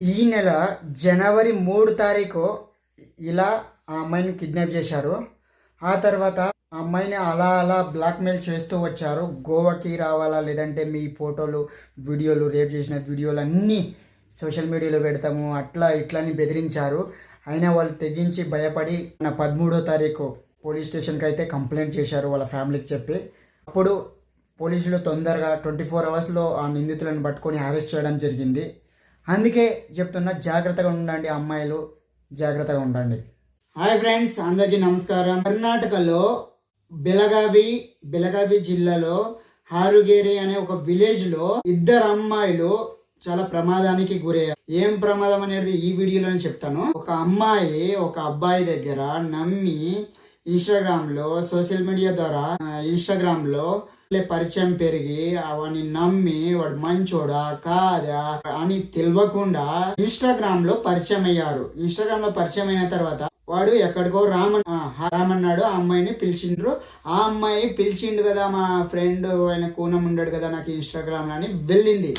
ఈ నెల జనవరి మూడు తారీఖు ఇలా ఆ అమ్మాయిని కిడ్నాప్ చేశారు. ఆ తర్వాత ఆ అమ్మాయిని అలా అలా బ్లాక్మెయిల్ చేస్తూ వచ్చారు. గోవాకి రావాలా లేదంటే మీ ఫోటోలు వీడియోలు రేప్ చేసిన వీడియోలు అన్నీ సోషల్ మీడియాలో పెడతాము. అట్లా ఇట్లా అని బెదిరించారు. అయినా వాళ్ళు తెగించి భయపడి నా పదమూడో తారీఖు పోలీస్ స్టేషన్కి అయితే కంప్లైంట్ చేశారు వాళ్ళ ఫ్యామిలీకి చెప్పి. అప్పుడు పోలీసులు తొందరగా ట్వంటీ ఫోర్ అవర్స్లో ఆ నిందితులను పట్టుకొని అరెస్ట్ చేయడం జరిగింది. అందుకే చెప్తున్నా జాగ్రత్తగా ఉండండి అమ్మాయిలు జాగ్రత్తగా ఉండండి. హాయ్ ఫ్రెండ్స్ అందరికీ నమస్కారం. కర్ణాటకలో బెలగావి బెలగావి జిల్లాలో హారుగేరి అనే ఒక విలేజ్లో ఇద్దరు అమ్మాయిలు చాలా ప్రమాదానికి గురయ్యారు. ఏం ప్రమాదం అనేది ఈ వీడియోలోనే చెప్తాను. ఒక అమ్మాయి ఒక అబ్బాయి దగ్గర నమ్మి ఇన్స్టాగ్రామ్లో సోషల్ మీడియా ద్వారా ఇన్స్టాగ్రామ్లో పరిచయం పెరిగి అవని నమ్మి వాడు మంచోడా కాదా అని తెలియకుండా ఇన్స్టాగ్రామ్లో పరిచయం అయ్యారు. ఇన్స్టాగ్రామ్లో పరిచయం అయిన తర్వాత వాడు ఎక్కడికో రామన్ రామన్నాడు. ఆ అమ్మాయిని పిలిచిండ్రు. ఆ అమ్మాయి పిలిచిండు కదా మా ఫ్రెండ్ ఆయన కూనం ఉన్నాడు కదా నాకు ఇన్స్టాగ్రామ్ అని వెళ్ళింది.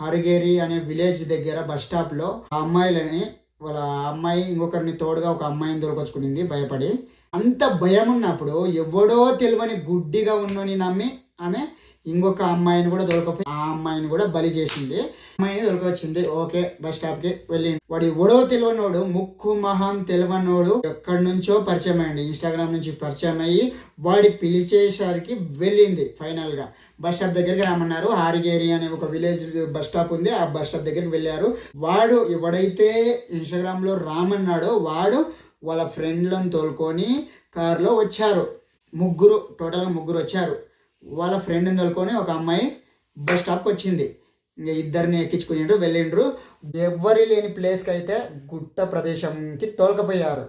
హరిగేరి అనే విలేజ్ దగ్గర బస్ స్టాప్లో ఆ అమ్మాయిలని వాళ్ళ అమ్మాయి ఇంకొకరిని తోడుగా ఒక అమ్మాయిని దొరకొచ్చుకునింది భయపడి. అంత భయం ఉన్నప్పుడు ఎవడో తెలియని గుడ్డిగా ఉన్నని నమ్మి ఆమె ఇంకొక అమ్మాయిని కూడా దొరకపోయి ఆ అమ్మాయిని కూడా బలి చేసింది. అమ్మాయిని దొరకొచ్చింది ఓకే బస్ స్టాప్కి వెళ్ళి వాడు ఎవడో తెలియనోడు ముక్కు మహం తెలియనోడు ఎక్కడి నుంచో పరిచయం అయ్యండి. ఇన్స్టాగ్రామ్ నుంచి పరిచయం అయ్యి వాడి పిలిచేసరికి వెళ్ళింది ఫైనల్గా బస్ స్టాప్ దగ్గరికి రమ్మన్నారు. హారిగేరి అనే ఒక విలేజ్ బస్ స్టాప్ ఉంది. ఆ బస్ స్టాప్ దగ్గరికి వెళ్ళారు. వాడు ఎవడైతే ఇన్స్టాగ్రామ్లో రామన్నాడో వాడు వాళ్ళ ఫ్రెండ్లను తోలుకొని కారులో వచ్చారు. ముగ్గురు టోటల్గా ముగ్గురు వచ్చారు. వాళ్ళ ఫ్రెండ్ని తోలుకొని ఒక అమ్మాయి బస్ స్టాప్కి వచ్చింది. ఇంకా ఇద్దరిని ఎక్కించుకునిండ్రు వెళ్ళిండ్రు. ఎవ్వరి లేని ప్లేస్కి అయితే గుట్ట ప్రదేశంకి తోలకపోయారు.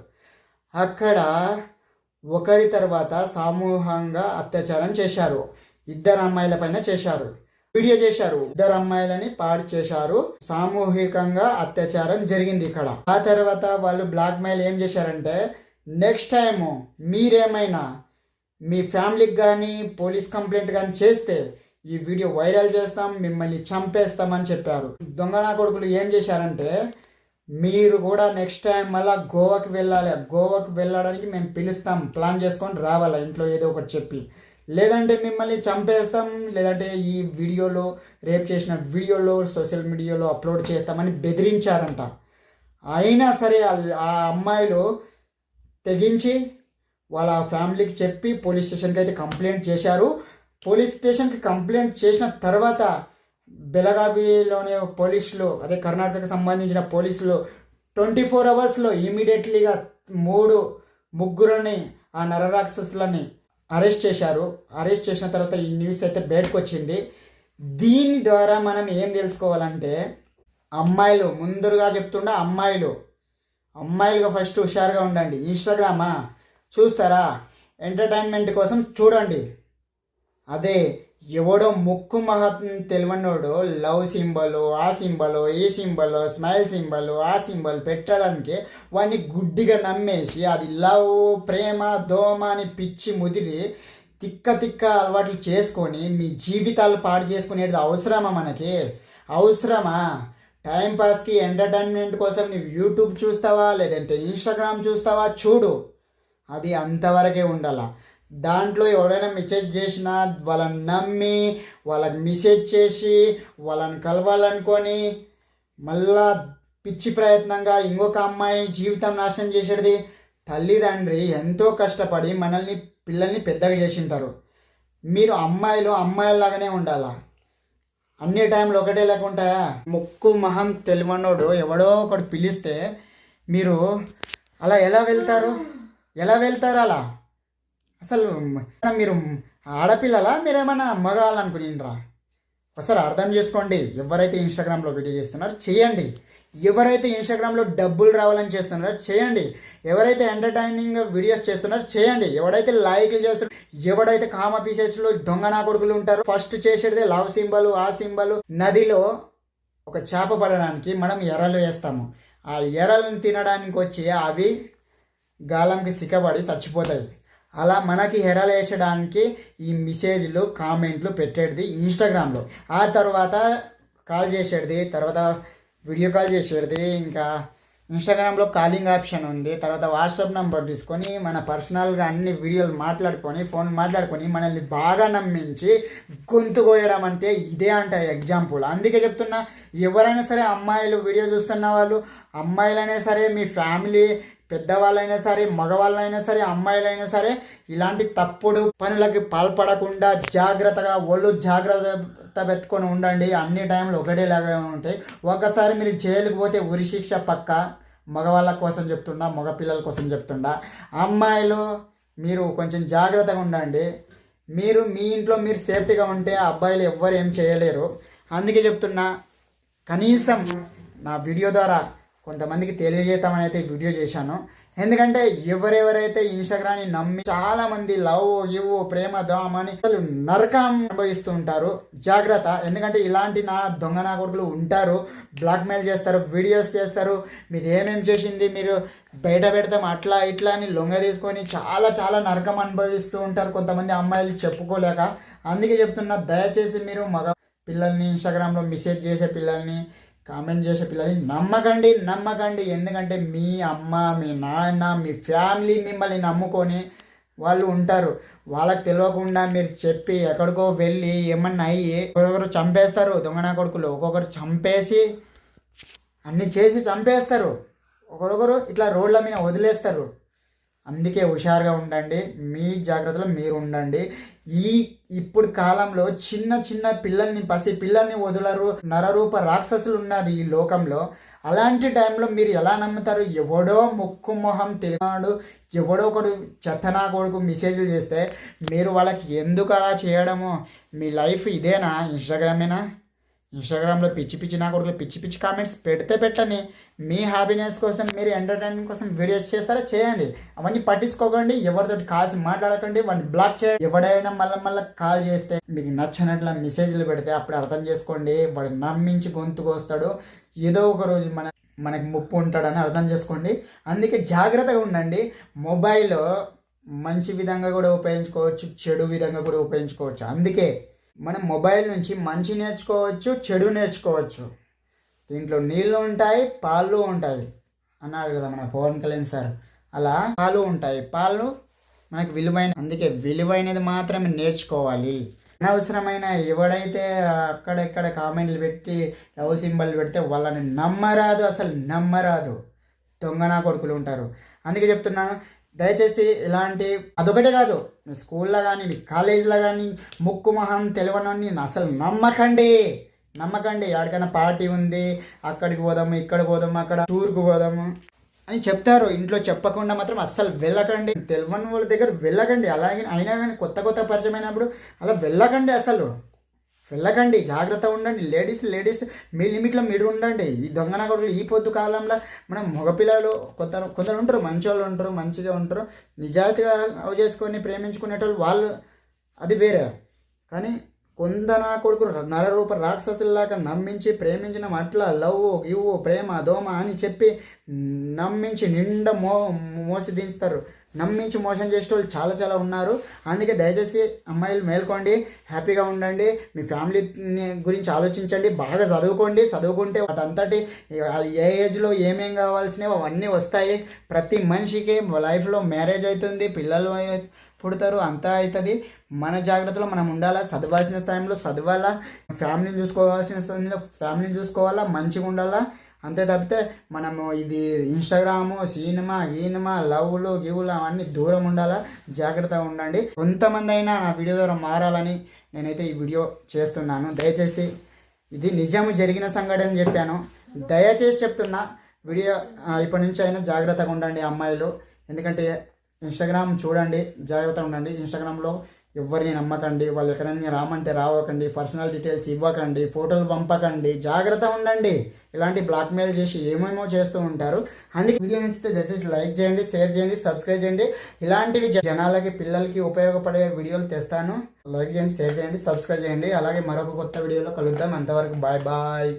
అక్కడ ఒకరి తర్వాత సమూహంగా అత్యాచారం చేశారు. ఇద్దరు అమ్మాయిల పైన చేశారు. వీడియో చేశారు. ఇద్దరు అమ్మాయిలని పాడు చేశారు. సామూహికంగా అత్యాచారం జరిగింది ఇక్కడ. ఆ తర్వాత వాళ్ళు బ్లాక్ మెయిల్ ఏం చేశారంటే నెక్స్ట్ టైము మీరేమైనా మీ ఫ్యామిలీకి కానీ పోలీస్ కంప్లైంట్ కానీ చేస్తే ఈ వీడియో వైరల్ చేస్తాం మిమ్మల్ని చంపేస్తామని చెప్పారు. దొంగనా కొడుకులు ఏం చేశారంటే మీరు కూడా నెక్స్ట్ టైం మళ్ళా గోవాకి వెళ్ళాలి. గోవాకి వెళ్ళడానికి మేము పిలుస్తాం. ప్లాన్ చేసుకొని రావాలి? ఇంట్లో ఏదో ఒకటి చెప్పి. లేదంటే మిమ్మల్ని చంపేస్తాం. లేదంటే ఈ వీడియోలో రేప్ చేసిన వీడియోలో సోషల్ మీడియాలో అప్లోడ్ చేస్తామని బెదిరించారంట. అయినా సరే ఆ అమ్మాయిలు తెగించి వాళ్ళ ఫ్యామిలీకి చెప్పి పోలీస్ స్టేషన్కి అయితే కంప్లైంట్ చేశారు. పోలీస్ స్టేషన్కి కంప్లైంట్ చేసిన తర్వాత బెలగావిలోని పోలీసులు అదే కర్ణాటకకు సంబంధించిన పోలీసులు ట్వంటీ ఫోర్ అవర్స్లో ఇమీడియట్లీగా మూడు ముగ్గురుని ఆ నరరాక్షసులని అరెస్ట్ చేశారు. అరెస్ట్ చేసిన తర్వాత ఈ న్యూస్ అయితే బయటకు వచ్చింది దీని ద్వారా మనం ఏం తెలుసుకోవాలంటే అమ్మాయిలు ముందరుగా చెప్తుండే అమ్మాయిలు. అమ్మాయిలుగా ఫస్ట్ హుషారుగా ఉండండి. ఇన్స్టాగ్రామా? చూస్తారా? ఎంటర్టైన్మెంట్ కోసం చూడండి. అదే ఎవడో ముక్కు మహత్వం తెలివనోడు లవ్ సింబల్ ఆ సింబల్ ఈ సింబల్ స్మైల్ సింబల్ ఆ సింబల్ పెట్టడానికి వాడిని గుడ్డిగా నమ్మేసి అది లవ్ ప్రేమ దోమ అని పిచ్చి ముదిరి తిక్క తిక్క అలవాట్లు చేసుకొని మీ జీవితాలు పాడు చేసుకునేది అవసరమా మనకి? అవసరమా? టైంపాస్కి ఎంటర్టైన్మెంట్ కోసం నువ్వు యూట్యూబ్ చూస్తావా? లేదంటే ఇన్స్టాగ్రామ్ చూస్తావా? చూడు. అది అంతవరకే ఉండాల. దాంట్లో ఎవరైనా మెసేజ్ చేసినా వాళ్ళని నమ్మి వాళ్ళకి మెసేజ్ చేసి వాళ్ళని కలవాలనుకొని మళ్ళా పిచ్చి ప్రయత్నంగా ఇంకొక అమ్మాయి జీవితం నాశనం చేసేది తల్లిదండ్రి ఎంతో కష్టపడి మనల్ని పిల్లల్ని పెద్దగా చేసింటారు. మీరు అమ్మాయిలు అమ్మాయిలాగానే ఉండాలా. అన్ని టైంలో ఒకటే లేకుండా ముక్కు మహం తెలివనోడు ఎవడో ఒకడు పిలిస్తే మీరు అలా ఎలా వెళ్తారు? ఎలా వెళ్తారు అలా? అసలు మీరు ఆడపిల్లలా? మీరేమన్నా మగాలనుకునిరా ఒకసారి అర్థం చేసుకోండి. ఎవరైతే ఇన్స్టాగ్రామ్లో వీడియో చేస్తున్నారో చేయండి. ఎవరైతే ఇన్స్టాగ్రామ్లో డబ్బులు రావాలని చేస్తున్నారో చేయండి. ఎవరైతే ఎంటర్టైనింగ్ వీడియోస్ చేస్తున్నారో చేయండి. ఎవడైతే లైక్లు చేస్తున్నారో ఎవడైతే కామ పీసెస్లో దొంగ నా కొడుకులు ఉంటారో ఫస్ట్ చేసేది లవ్ సింబల్ ఆ సింబల్ నదిలో ఒక చేప పడడానికి మనం ఎర్రలు వేస్తాము. ఆ ఎర్రలను తినడానికి వచ్చి అవి గాలంకి సిక్కబడి చచ్చిపోతాయి. అలా మనకి హెరలేసడానికి ఈ మెసేజ్లు కామెంట్లు పెట్టేది ఇన్స్టాగ్రామ్లో. ఆ తర్వాత కాల్ చేసేది తర్వాత వీడియో కాల్ చేసేది ఇంకా ఇన్స్టాగ్రామ్లో కాలింగ్ ఆప్షన్ ఉంది. తర్వాత వాట్సాప్ నెంబర్ తీసుకొని మన పర్సనల్గా అన్ని వీడియోలు మాట్లాడుకొని ఫోన్ మాట్లాడుకొని మనల్ని బాగా నమ్మించి గొంతు కోయడం అంటే ఇదే అంట ఎగ్జాంపుల్. అందుకే చెప్తున్నా ఎవరైనా సరే అమ్మాయిలు వీడియో చూస్తున్న వాళ్ళు అమ్మాయిలైనా సరే మీ ఫ్యామిలీ పెద్దవాళ్ళైనా సరే మగవాళ్ళైనా సరే అమ్మాయిలైనా సరే ఇలాంటి తప్పుడు పనులకి పాల్పడకుండా జాగ్రత్తగా ఒళ్ళు జాగ్రత్త పెట్టుకొని ఉండండి. అన్ని టైంలో ఒకటేలాగా ఉంటాయి ఒకసారి మీరు జైలుకు పోతే ఉరి శిక్ష పక్క? మగవాళ్ళ కోసం చెప్తుండా? మగ పిల్లల కోసం చెప్తుండా? అమ్మాయిలు మీరు కొంచెం జాగ్రత్తగా ఉండండి. మీరు మీ ఇంట్లో మీరు సేఫ్టీగా ఉంటే అబ్బాయిలు ఎవ్వరు ఏం చేయలేరు. అందుకే చెప్తున్నా కనీసం నా వీడియో ద్వారా కొంతమందికి తెలియజేద్దామని అయితే వీడియో చేశాను. ఎందుకంటే ఎవరెవరైతే ఇన్స్టాగ్రామ్ని నమ్మి చాలా మంది లవ్ ఇవ్వు ప్రేమ దోమ అని అసలు నరకం అనుభవిస్తూ ఉంటారు. జాగ్రత్త. ఎందుకంటే ఇలాంటి నా దొంగ నా కొడుకులు ఉంటారు. బ్లాక్మెయిల్ చేస్తారు వీడియోస్ చేస్తారు. మీరు ఏమేం చేసింది మీరు బయట పెడతాం అట్లా ఇట్లా అని లొంగ తీసుకొని చాలా చాలా నరకం అనుభవిస్తూ ఉంటారు కొంతమంది అమ్మాయిలు చెప్పుకోలేక. అందుకే చెప్తున్నా దయచేసి మీరు మగ పిల్లల్ని ఇన్స్టాగ్రామ్లో మెసేజ్ చేసే పిల్లల్ని కామెంట్ చేసే పిల్లల్ని నమ్మకండి నమ్మకండి. ఎందుకంటే మీ అమ్మ మీ నాన్న మీ ఫ్యామిలీ మిమ్మల్ని నమ్ముకొని వాళ్ళు ఉంటారు. వాళ్ళకి తెలియకుండా మీరు చెప్పి ఎక్కడికో వెళ్ళి ఏమన్నా అయ్యి ఒకరొకరు చంపేస్తారు. దొంగనా కొడుకులు ఒక్కొక్కరు చంపేసి అన్ని చేసి చంపేస్తారు. ఒకరొకరు ఇట్లా రోడ్ల మీద వదిలేస్తారు. అందుకే హుషారుగా ఉండండి మీ జాగ్రత్తలో మీరు ఉండండి. ఈ ఇప్పుడు కాలంలో చిన్న చిన్న పిల్లల్ని పసి పిల్లల్ని వదలరు నరరూప రాక్షసులు ఉన్నారు ఈ లోకంలో. అలాంటి టైంలో మీరు ఎలా నమ్ముతారు? ఎవడో ముక్కు మొహం తెలియనాడు ఎవడో ఒకడు చెత్తనా కొడుకు మెసేజ్లు చేస్తే మీరు వాళ్ళకి ఎందుకు అలా చేయడము? మీ లైఫ్ ఇదేనా? ఇన్స్టాగ్రామేనా? ఇన్స్టాగ్రామ్లో పిచ్చి పిచ్చి నా కొడుకులు పిచ్చి పిచ్చి కామెంట్స్ పెడితే పెట్టండి. మీ హ్యాపీనెస్ కోసం మీరు ఎంటర్టైన్మెంట్ కోసం వీడియోస్ చేస్తారా? చేయండి. అవన్నీ పట్టించుకోకండి. ఎవరితో కాల్స్ మాట్లాడకండి. వాడిని బ్లాక్ చేయండి. ఎవడైనా మళ్ళీ మళ్ళీ కాల్ చేస్తే మీకు నచ్చినట్ల మెసేజ్లు పెడితే అప్పుడు అర్థం చేసుకోండి. వాడు నమ్మించి గొంతుకు వస్తాడు. ఏదో ఒక రోజు మన మనకి ముప్పు ఉంటాడని అర్థం చేసుకోండి. అందుకే జాగ్రత్తగా ఉండండి. మొబైల్ మంచి విధంగా కూడా ఉపయోగించుకోవచ్చు చెడు విధంగా కూడా ఉపయోగించుకోవచ్చు. అందుకే మనం మొబైల్ నుంచి మంచి నేర్చుకోవచ్చు చెడు నేర్చుకోవచ్చు. దీంట్లో నీళ్ళు ఉంటాయి పాలు ఉంటాయి. అన్నారు కదా మన పవన్ కళ్యాణ్ సార్. అలా పాలు ఉంటాయి. పాలు మనకు విలువైన అందుకే విలువైనది మాత్రమే నేర్చుకోవాలి. అనవసరమైన ఎవడైతే అక్కడెక్కడ కామెంట్లు పెట్టి లవ్ సింబల్ పెడితే వాళ్ళని నమ్మరాదు అసలు నమ్మరాదు. దొంగనా కొడుకులు ఉంటారు. అందుకే చెప్తున్నాను దయచేసి ఇలాంటి అదొకటే కాదు మీ స్కూల్లో కానీ మీ కాలేజీలో కానీ ముక్కు మొహం తెలియనని అసలు నమ్మకండి. నమ్మకండి. ఎక్కడికైనా పార్టీ ఉంది అక్కడికి పోదాము ఇక్కడ పోదాము అక్కడ టూర్కి పోదాము అని చెప్తారు. ఇంట్లో చెప్పకుండా మాత్రం అస్సలు వెళ్ళకండి. తెలియని వాళ్ళ దగ్గర వెళ్ళకండి. అలాగే అయినా కానీ కొత్త కొత్త పరిచయం అయినప్పుడు అలా వెళ్ళకండి అసలు. వెళ్ళకండి జాగ్రత్త ఉండండి. లేడీస్ లేడీస్ మీ లిమిట్లో మీరు ఉండండి. ఈ దొంగ కొడుకులు ఈ పొద్దు కాలంలో మనం మగపిల్లలు కొంత కొందరు ఉంటారు మంచి వాళ్ళు ఉంటారు మంచిగా ఉంటారు. నిజాయితీగా లవ్ చేసుకొని ప్రేమించుకునేటోళ్ళు వాళ్ళు అది వేరే. కానీ కొందన కొడుకు నరరూప రాక్షసుల్లాగా నమ్మించి ప్రేమించిన అట్లా లవ్ ఇవ్వు ప్రేమ దోమ అని చెప్పి నమ్మించి నిండా మో మోసి దించుతారు. నమ్మించి మోసం చేసే వాళ్ళు చాలా చాలా ఉన్నారు. అందుకే దయచేసి అమ్మాయిలు మేల్కోండి హ్యాపీగా ఉండండి మీ ఫ్యామిలీ గురించి ఆలోచించండి బాగా చదువుకోండి చదువుకుంటే వాటంతటి ఏ ఏజ్లో ఏమేం కావాల్సినవి అవన్నీ వస్తాయి. ప్రతి మనిషికి లైఫ్లో మ్యారేజ్ అవుతుంది పిల్లలు పుడతారు అంతా అవుతుంది. మన జాగ్రత్తలో మనం ఉండాలా చదవాల్సిన టైంలో చదవాలా ఫ్యామిలీని చూసుకోవాల్సిన సమయంలో ఫ్యామిలీని చూసుకోవాలా మంచిగా ఉండాలా. అంతే తప్పితే మనము ఇది ఇన్స్టాగ్రాము సినిమా గీనిమా లవ్లు గివ్లు అవన్నీ దూరం ఉండాలా? జాగ్రత్తగా ఉండండి. కొంతమంది అయినా నా వీడియో ద్వారా మారాలని నేనైతే ఈ వీడియో చేస్తున్నాను. దయచేసి ఇది నిజము జరిగిన సంఘటన చెప్పాను. దయచేసి చెప్తున్నా వీడియో ఇప్పటి నుంచి అయినా జాగ్రత్తగా ఉండండి అమ్మాయిలు. ఎందుకంటే ఇన్స్టాగ్రామ్ చూడండి జాగ్రత్తగా ఉండండి. ఇన్స్టాగ్రామ్లో ఎవరిని నమ్మకండి వాళ్ళు ఎక్కడైనా రామంటే రావకండి పర్సనల్ డీటెయిల్స్ ఇవ్వకండి ఫోటోలు పంపకండి జాగ్రత్త ఉండండి. ఇలాంటి బ్లాక్మెయిల్ చేసి ఏమేమో చేస్తూ ఉంటారు. అందుకే వీడియో నచ్చితే దయచేసి లైక్ చేయండి షేర్ చేయండి సబ్స్క్రైబ్ చేయండి. ఇలాంటివి జనాలకి పిల్లలకి ఉపయోగపడే వీడియోలు తెస్తాను. లైక్ చేయండి షేర్ చేయండి సబ్స్క్రైబ్ చేయండి. అలాగే మరొక కొత్త వీడియోలో కలుద్దాం. అంతవరకు బాయ్ బాయ్